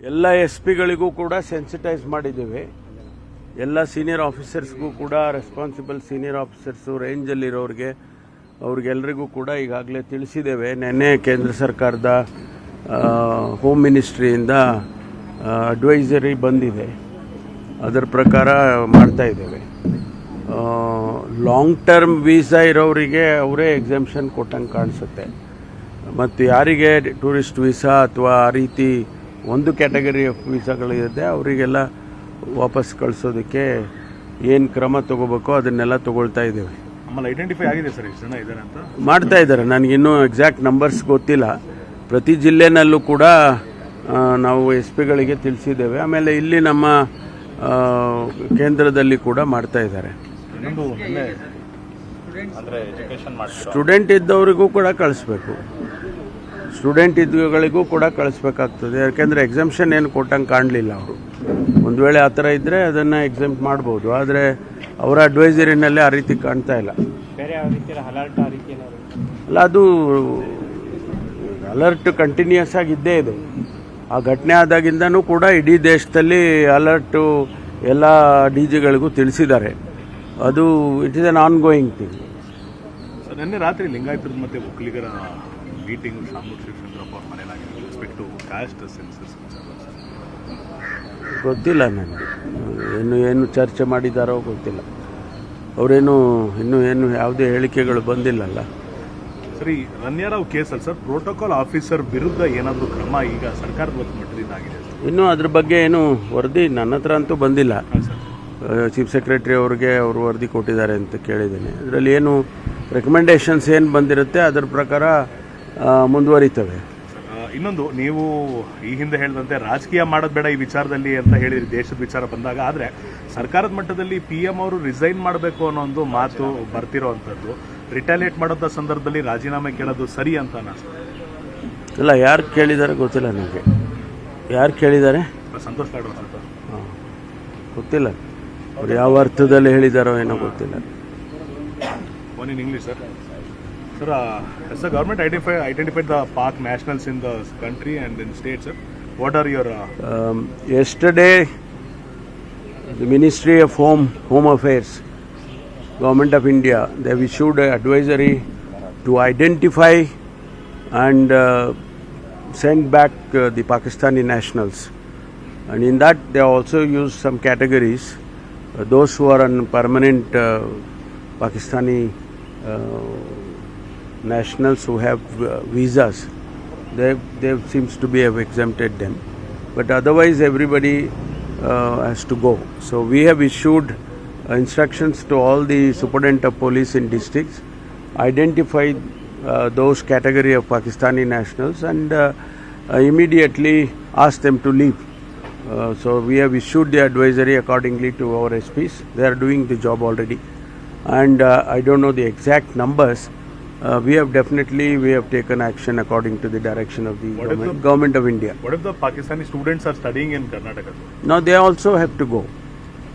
ಎಲ್ಲ ಎಸ್ ಪಿಗಳಿಗೂ ಕೂಡ ಸೆನ್ಸಿಟೈಸ್ ಮಾಡಿದ್ದೇವೆ. ಎಲ್ಲ ಸೀನಿಯರ್ ಆಫೀಸರ್ಸ್ಗೂ ಕೂಡ ರೆಸ್ಪಾನ್ಸಿಬಲ್ ಸೀನಿಯರ್ ಆಫೀಸರ್ಸು ರೇಂಜಲ್ಲಿರೋರಿಗೆ ಅವ್ರಿಗೆಲ್ರಿಗೂ ಕೂಡ ಈಗಾಗಲೇ ತಿಳಿಸಿದ್ದೇವೆ. ನಿನ್ನೆ ಕೇಂದ್ರ ಸರ್ಕಾರದ ಹೋಮ್ ಮಿನಿಸ್ಟ್ರಿಯಿಂದ ಅಡ್ವೈಸರಿ ಬಂದಿದೆ. ಅದರ ಪ್ರಕಾರ ಮಾಡ್ತಾ ಇದ್ದೇವೆ. ಲಾಂಗ್ ಟರ್ಮ್ ವೀಸಾ ಇರೋರಿಗೆ ಅವರೇ ಎಕ್ಸಾಮ್ಷನ್ ಕೊಟ್ಟಂಗೆ ಕಾಣಿಸುತ್ತೆ. ಮತ್ತು ಯಾರಿಗೆ ಟೂರಿಸ್ಟ್ ವೀಸಾ ಅಥವಾ ಆ ರೀತಿ ಒಂದು ಕ್ಯಾಟಗರಿ ಆಫ್ ವೀಸಾಗಳಿದೆ ಅವರಿಗೆಲ್ಲ ವಾಪಸ್ ಕಳಿಸೋದಕ್ಕೆ ಏನು ಕ್ರಮ ತಗೋಬೇಕೋ ಅದನ್ನೆಲ್ಲ ತಗೊಳ್ತಾ ಇದ್ದೇವೆ. ಆಮೇಲೆ ಐಡೆಂಟಿಫೈ ಆಗಿದೆ ಸರ್ ಎಷ್ಟು ಜನ ಇದ್ದಾರೆ ಅಂತ? ಮಾಡ್ತಾ ಇದ್ದಾರೆ. ನನಗಿನ್ನೂ ಎಕ್ಸಾಕ್ಟ್ ನಂಬರ್ಸ್ ಗೊತ್ತಿಲ್ಲ. ಪ್ರತಿ ಜಿಲ್ಲೆನಲ್ಲೂ ಕೂಡ ನಾವು ಎಸ್ ಪಿಗಳಿಗೆ ತಿಳಿಸಿದ್ದೇವೆ. ಆಮೇಲೆ ಇಲ್ಲಿ ನಮ್ಮ ಕೇಂದ್ರದಲ್ಲಿ ಕೂಡ ಮಾಡ್ತಾ ಇದ್ದಾರೆ. ಇನ್ನೊಂದು ನಿನ್ನೆ ಅಂದ್ರೆ ಎಜುಕೇಶನ್ ಮಾಡ್ತೀರಾ? ಸ್ಟೂಡೆಂಟ್ ಇದ್ದವರಿಗೂ ಕೂಡ ಕಳಿಸ್ಬೇಕು. ಸ್ಟೂಡೆಂಟ್ ಇದ್ದಗಳಿಗೂ ಕೂಡ ಕಳಿಸ್ಬೇಕಾಗ್ತದೆ. ಯಾಕೆಂದರೆ ಎಕ್ಸಾಮ್ಷನ್ ಏನು ಕೊಟ್ಟಂಗೆ ಕಾಣಲಿಲ್ಲ ಅವರು. ಒಂದು ವೇಳೆ ಆ ಥರ ಇದ್ದರೆ ಅದನ್ನು ಎಕ್ಸಾಮ್ ಮಾಡ್ಬೋದು. ಆದರೆ ಅವರ ಅಡ್ವೈಸರಿನಲ್ಲಿ ಆ ರೀತಿ ಕಾಣ್ತಾ ಇಲ್ಲ. ಬೇರೆ ಯಾವ ರೀತಿಯ ಅಲರ್ಟ್ ಆ ರೀತಿ ಏನಾದ್ರು ಅಲ್ಲ ಅದು ಅಲರ್ಟ್ ಕಂಟಿನ್ಯೂಸ್ ಆಗಿ ಇದ್ದೇ ಇದೆ. ಆ ಘಟನೆ ಆದಾಗಿಂದನೂ ಕೂಡ ಇಡೀ ದೇಶದಲ್ಲಿ ಅಲರ್ಟು ಎಲ್ಲ ಡಿ ಜಿಗಳಿಗೂ ತಿಳಿಸಿದ್ದಾರೆ. ಅದು it is an ongoing thing ನಿನ್ನೆ ರಾತ್ರಿ ಲಿಂಗಾಯತರದ ಮತ್ತೆ ಒಕ್ಕಲಿಗರ ಮೀಟಿಂಗ್ ಮನೇಲಾಗಿದೆ ರೆಸ್ಪೆಕ್ಟ್ ಟು ಕ್ಯಾಸ್ಟ್ ಸೆನ್ಸಸ್ ಗೊತ್ತಿಲ್ಲ ನನಗೆ. ಏನು ಏನು ಚರ್ಚೆ ಮಾಡಿದ್ದಾರೋ ಗೊತ್ತಿಲ್ಲ. ಅವರೇನು ಇನ್ನೂ ಏನು ಯಾವುದೇ ಹೇಳಿಕೆಗಳು ಬಂದಿಲ್ಲಲ್ಲ? ಸರಿ ರನ್ಯಾರಾವ್ ಕೇಸಲ್ಲಿ ಸರ್ ಪ್ರೋಟೋಕಾಲ್ ಆಫೀಸರ್ ವಿರುದ್ಧ ಏನಾದರೂ ಕ್ರಮ ಈಗ ಸರ್ಕಾರದ ಮಟ್ಟದಿಂದ ಆಗಿದೆ ಇನ್ನೂ ಅದ್ರ ಬಗ್ಗೆ ಏನು ವರದಿ ನನ್ನ ಹತ್ರ ಅಂತೂ ಬಂದಿಲ್ಲ. ಸರ್. ಚೀಫ್ ಸೆಕ್ರೆಟರಿ ಅವ್ರಿಗೆ ಅವರು ವರದಿ ಕೊಟ್ಟಿದ್ದಾರೆ ಅಂತ ಕೇಳಿದ್ದೇನೆ. ಅದರಲ್ಲಿ ಏನು ರೆಕಮೆಂಡೇಷನ್ಸ್ ಏನು ಬಂದಿರುತ್ತೆ ಅದರ ಪ್ರಕಾರ ಮುಂದುವರಿತವೆ. ಇನ್ನೊಂದು ನೀವು ಈ ಹಿಂದೆ ಹೇಳಿದಂತೆ ರಾಜಕೀಯ ಮಾಡೋದು ಬೇಡ ಈ ವಿಚಾರದಲ್ಲಿ ಅಂತ ಹೇಳಿದ್ರಿ ದೇಶದ ವಿಚಾರ ಬಂದಾಗ. ಆದರೆ ಸರ್ಕಾರದ ಮಟ್ಟದಲ್ಲಿ ಪಿ ಎಂ ಅವರು ರಿಸೈನ್ ಮಾಡಬೇಕು ಅನ್ನೋ ಒಂದು ಮಾತು ಬರ್ತಿರೋವಂಥದ್ದು ರಿಟಾಲಿಯೇಟ್ ಮಾಡೋಂಥ ಸಂದರ್ಭದಲ್ಲಿ ರಾಜೀನಾಮೆ ಕೇಳೋದು ಸರಿ ಅಂತ ಅನ್ನಿಸ್ತದೆ ಇಲ್ಲ ಯಾರು ಕೇಳಿದ್ದಾರೆ ಗೊತ್ತಿಲ್ಲ ನನಗೆ. ಯಾರು ಕೇಳಿದ್ದಾರೆ ಸಂತೋಷ್ ಲಾಡ್ ಹಾಂ ಗೊತ್ತಿಲ್ಲ. ಅವ್ರು ಯಾವ ಅರ್ಥದಲ್ಲಿ ಹೇಳಿದಾರೋ ಏನೋ ಗೊತ್ತಿಲ್ಲ. One in English sir. Sir, uh, has the government identified, identified the park nationals in the country and in states, sir? What are your... Uh... Um, yesterday, the Ministry of Home, Home Affairs, Government of India, they have issued an advisory to identify and uh, send back uh, the Pakistani nationals. And in that, they also used some categories. Uh, those who are on permanent uh, Pakistani uh, nationals who have uh, visas, they, they seems to be have exempted them. But otherwise, everybody uh, has to go. So we have issued uh, instructions to all the superintendent of police in districts, identify those category of Pakistani nationals, and immediately ask them to leave. Uh, so we have issued the advisory accordingly to our SPs. They are doing the job already, and uh, I don't know the exact numbers. Uh, we have definitely we have taken action according to the direction of the What is government, the- government of India. What if the Pakistani students are studying in Karnataka? sir? Now they also have to go.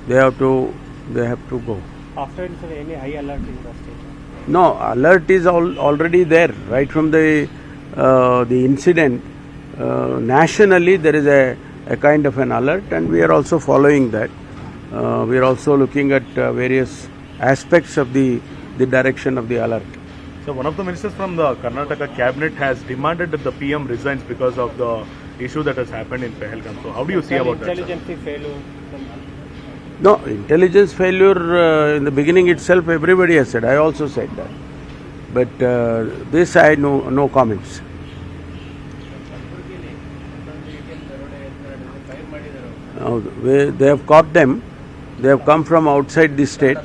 They have to. They have to go. after it, sir, any high alert in the state? No, alert is al- already there right from the uh, the incident. Uh, nationally, there is a, a kind of an alert, and we are also following that. Uh, we are also looking at uh, various aspects of the the direction of the alert. So one of the ministers from the Karnataka cabinet has demanded that the PM resigns because of the issue that has happened in Pahalgam. So how do you see about intelligence that? Failure. No, intelligence failure uh, in the beginning itself, everybody has said. I also said that. But uh, this I no no comments. Now, they have caught them. They have come from outside the state.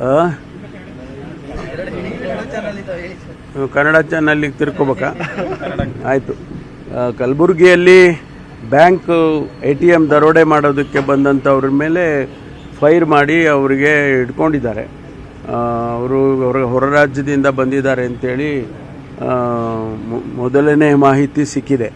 Uh, Kannada ಚಾನಲ್ಲಿಗೆ ತಿರ್ಕೋಬೇಕಾ? ಆಯಿತು. ಕಲಬುರಗಿಯಲ್ಲಿ bank A T M ದರೋಡೆ ಮಾಡೋದಕ್ಕೆ ಬಂದಂಥವ್ರ ಮೇಲೆ fire ಮಾಡಿ ಅವರಿಗೆ ಇಟ್ಕೊಂಡಿದ್ದಾರೆ ಅವರು ಹೊರ ಹೊರ ರಾಜ್ಯದಿಂದ ಬಂದಿದ್ದಾರೆ ಅಂತೇಳಿ ಮೊದಲನೇ ಮಾಹಿತಿ ಸಿಕ್ಕಿದೆ.